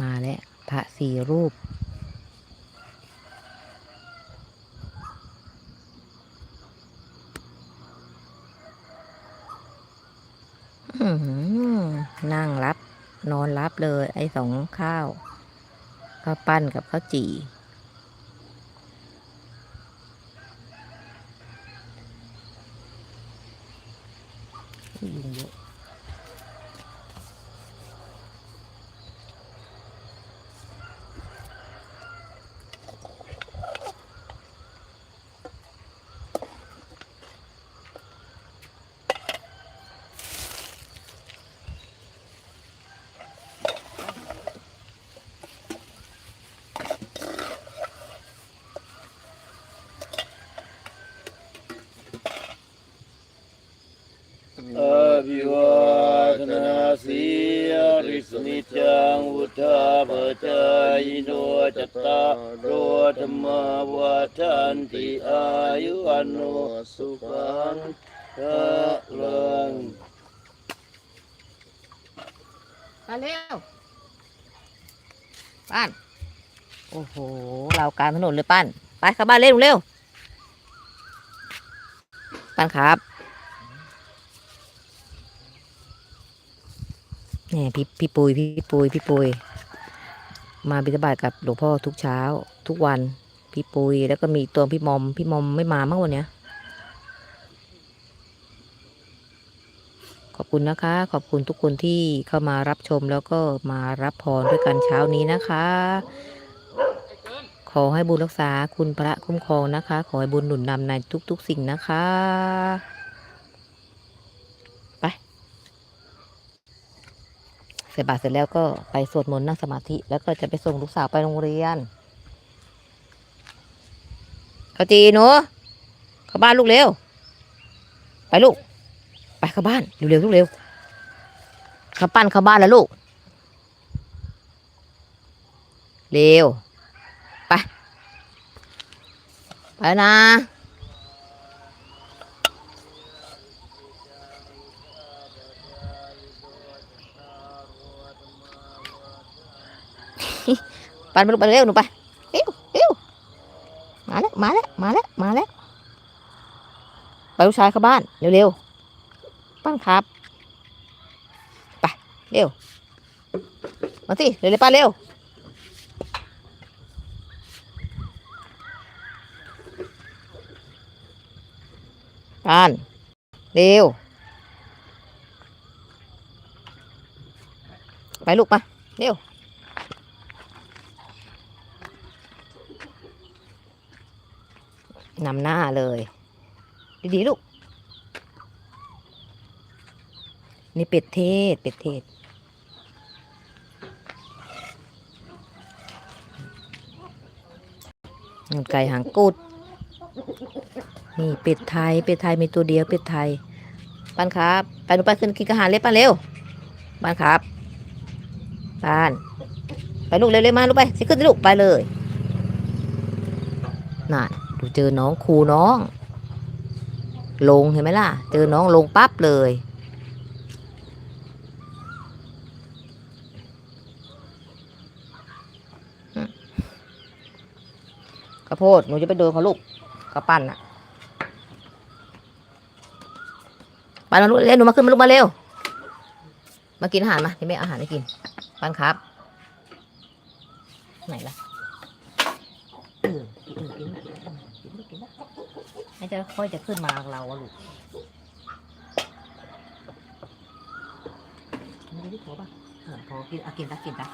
มาแล้วพระสี่รูป นั่งรับ นอนรับเลย ไอ้สองข้าวข้าวปั้นกับข้าวจี่ยุงเยอะ อา ภิวาทนาสีริสนิจังวุธาปจายโนจตารโรธรรมวาทันติอายุอันโนสุขังพระลังมาเร็วป้านโอ้โหเรากลารถนนเลยป้านไปเข้าบ้านเร็วเร็วป้านครับ นี่พี่พี่ปุยพี่ปุยพี่ปุยมาบิณฑบาตกับหลวงพ่อทุกเช้า ทุกวัน พี่ปุยแล้วก็มีตัวพี่มอม พี่มอมไม่มาเมั้งวันเนี้ยขอบคุณนะคะ ขอบคุณทุกคนที่เข้ามารับชมแล้วก็มารับพรด้วยกันเช้านี้นะคะ ขอให้บุญรักษาคุณพระคุ้มครองนะคะ ขอให้บุญหนุนนำในทุกๆสิ่งนะคะ ไป เสร็จบาตรเสร็จแล้วก็ไปสวดมนต์นั่งสมาธิ แล้วก็จะไปส่งลูกสาวไปโรงเรียนเขาจีหนูเข้าบ้านลูกเร็ว ไปลูก ไปเข้าบ้านเร็วๆลูกเร็วเข้าปั้นเข้าบ้านแล้วลูก เร็ว ไป ไปนะ ปันไปลูกไปเร็วหนูไปเร็วเร็วมาแล้วมาแล้วมาแล้วมาแล้วไปลูกชายเข้าบ้านเร็วๆป้านครับไปเร็วมาสิเร็วเลยป้าเร็วป้านเร็วไปลูกมาเร็ว นำหน้าเลย ดีๆลูก นี่เป็ดเทศ เป็ดเทศนกไก่หางกุด นี่เป็ดไทย เป็ดไทยมีตัวเดียว เป็ดไทยป้านครับ ไปหนูไปขึ้นกินอาหารเล็บป้านเร็วป้านครับปานไปลูกเร็วๆมาลูกไปสิขึ้นลูกไปเลย น่ะ เจอน้องครูน้อง ลงเห็นไหมล่ะ เจอน้องลงปั๊บเลยข้าวโพดหนูจะไปโดนเขาลูกข้าวปั้นอะไปแล้วลูกเร็วหนูมาขึ้นมาลูกมาเร็ว มากินอาหารมาที่แม่อาหารให้กินปั้นครับ ไหนล่ะเออ เออกินนะกินนะกินนะกินนะให้จะค่อยจะขึ้นมาเราอะลูกกินได้ที่หัวป่ะเออพอกินอะกินตะกินตะ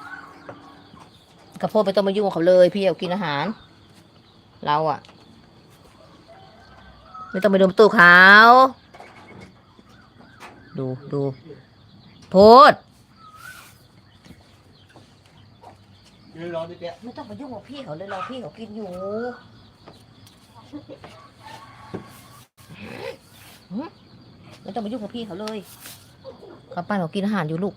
ข้าวโพดไม่ต้องมายุ่งกับเขาเลย พี่เอากินอาหาร เราอะไม่ต้องไปดูประตูเขาดูดูโพดยืนรอดิเปียไม่ต้องไปยุ่งกับพี่เขาเลยเราพี่เขากินอยู่หืม ไม่ต้องมายุ่งกับพี่เขาเลยเขาไปเขากินอาหารอยู่ลูก อ